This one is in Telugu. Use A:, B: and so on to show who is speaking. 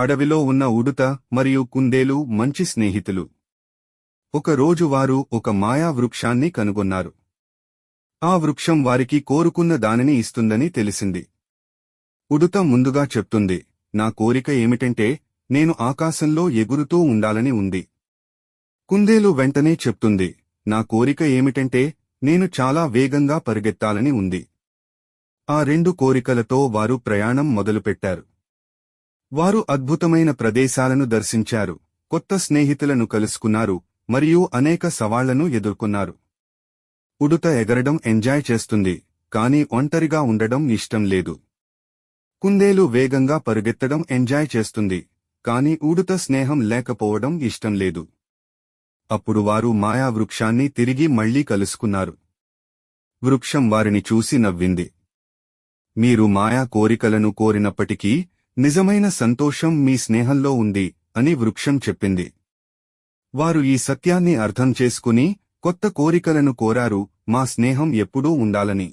A: అడవిలో ఉన్న ఉడుత మరియు కుందేలు మంచి స్నేహితులు. ఒకరోజు వారు ఒక మాయా వృక్షాన్ని కనుగొన్నారు. ఆ వృక్షం వారికి కోరుకున్న దానిని ఇస్తుందని తెలిసింది. ఉడుత ముందుగా చెప్తుంది నా కోరిక ఏమిటంటే నేను ఆకాశంలో ఎగురుతూ ఉండాలని ఉంది. కుందేలు వెంటనే చెప్తుంది నా కోరిక ఏమిటంటే నేను చాలా వేగంగా పరిగెత్తాలని ఉంది. ఆ రెండు కోరికలతో వారు ప్రయాణం మొదలుపెట్టారు. వారు అద్భుతమైన ప్రదేశాలను దర్శించారు కొత్త స్నేహితులను కలుసుకున్నారు మరియు అనేక సవాళ్ళను ఎదుర్కొన్నారు. ఉడుత ఎగరడం ఎంజాయ్ చేస్తుంది కాని ఒంటరిగా ఉండడం ఇష్టం లేదు. కుందేలు వేగంగా పరుగెత్తడం ఎంజాయ్ చేస్తుంది కాని ఉడుత స్నేహం లేకపోవడం ఇష్టం లేదు. అప్పుడు వారు మాయా వృక్షాన్ని తిరిగి మళ్ళీ కలుసుకున్నారు. వృక్షం వారిని చూసి నవ్వింది. మీరు మాయా కోరికలను కోరినప్పటికీ నిజమైన సంతోషం మీ స్నేహంలో ఉంది అని వృక్షం చెప్పింది. వారు ఈ సత్యాన్ని అర్థం చేసుకుని కొత్త కోరికలను కోరారు మా స్నేహం ఎప్పుడూ ఉండాలని.